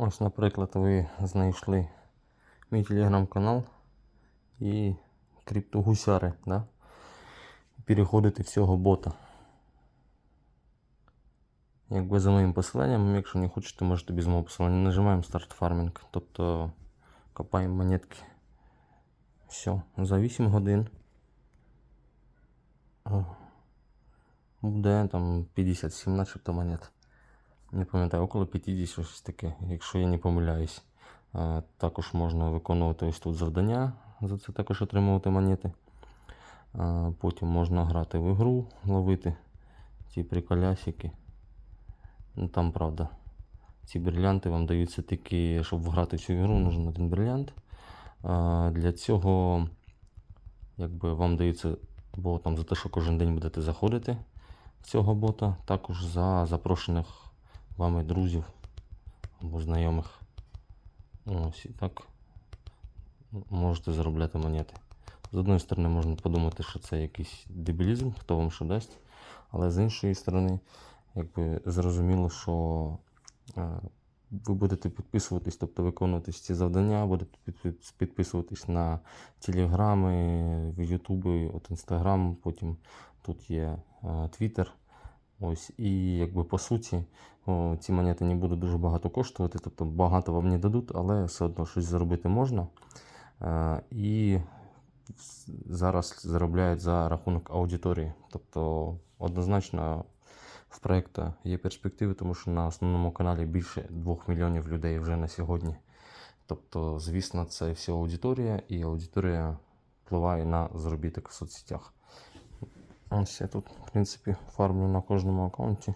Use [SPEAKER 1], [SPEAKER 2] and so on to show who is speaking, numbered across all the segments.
[SPEAKER 1] Ось, наприклад, ви знайшли мій телеграм-канал і криптогусяри, да? переходите в цього бота. Якби за моїм посиланням, якщо не хочете, можете без мого посилання. Нажимаємо старт фармінг, тобто копаємо монетки. Все, за 8 годин. Буде там 57 начебто монет. Не пам'ятаю, около 50 щось таке, якщо я не помиляюсь. А, Також можна виконувати ось тут завдання, за це також отримувати монети. А, Потім можна грати в ігру, ловити ці приколясики. Ну там правда. Ці брилянти вам даються тільки, щоб грати в цю ігру, нужен один брилянт. А, Для цього якби вам дається бо там за те, що кожен день будете заходити в цього бота, також за запрошених вами друзів або знайомих. Ось і так можете заробляти монети. З одної сторони, можна подумати, що це якийсь дебілізм, хто вам що дасть. Але з іншої сторони, якби зрозуміло, що е, ви будете підписуватись, тобто виконувати ці завдання, будете під- під- підписуватись на телеграми, Ютуби, от Інстаграм, потім тут є е, Твіттер. Ось, і якби по суті, о, ці монети не будуть дуже багато коштувати, тобто багато вам не дадуть, але все одно щось заробити можна. Е, І зараз заробляють за рахунок аудиторії. Тобто однозначно в проєкту є перспективи, тому що на основному каналі більше 2 мільйонів людей вже на сьогодні. Тобто, звісно, це вся аудиторія, і аудиторія впливає на заробіток в соцсетях. Ось я тут, в принципі, фармлю на кожному аккаунті.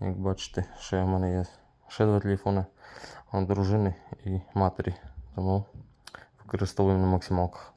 [SPEAKER 1] Як бачите, ще в мене є ще два телефони дружини і матері. Тому використовуємо на максималках.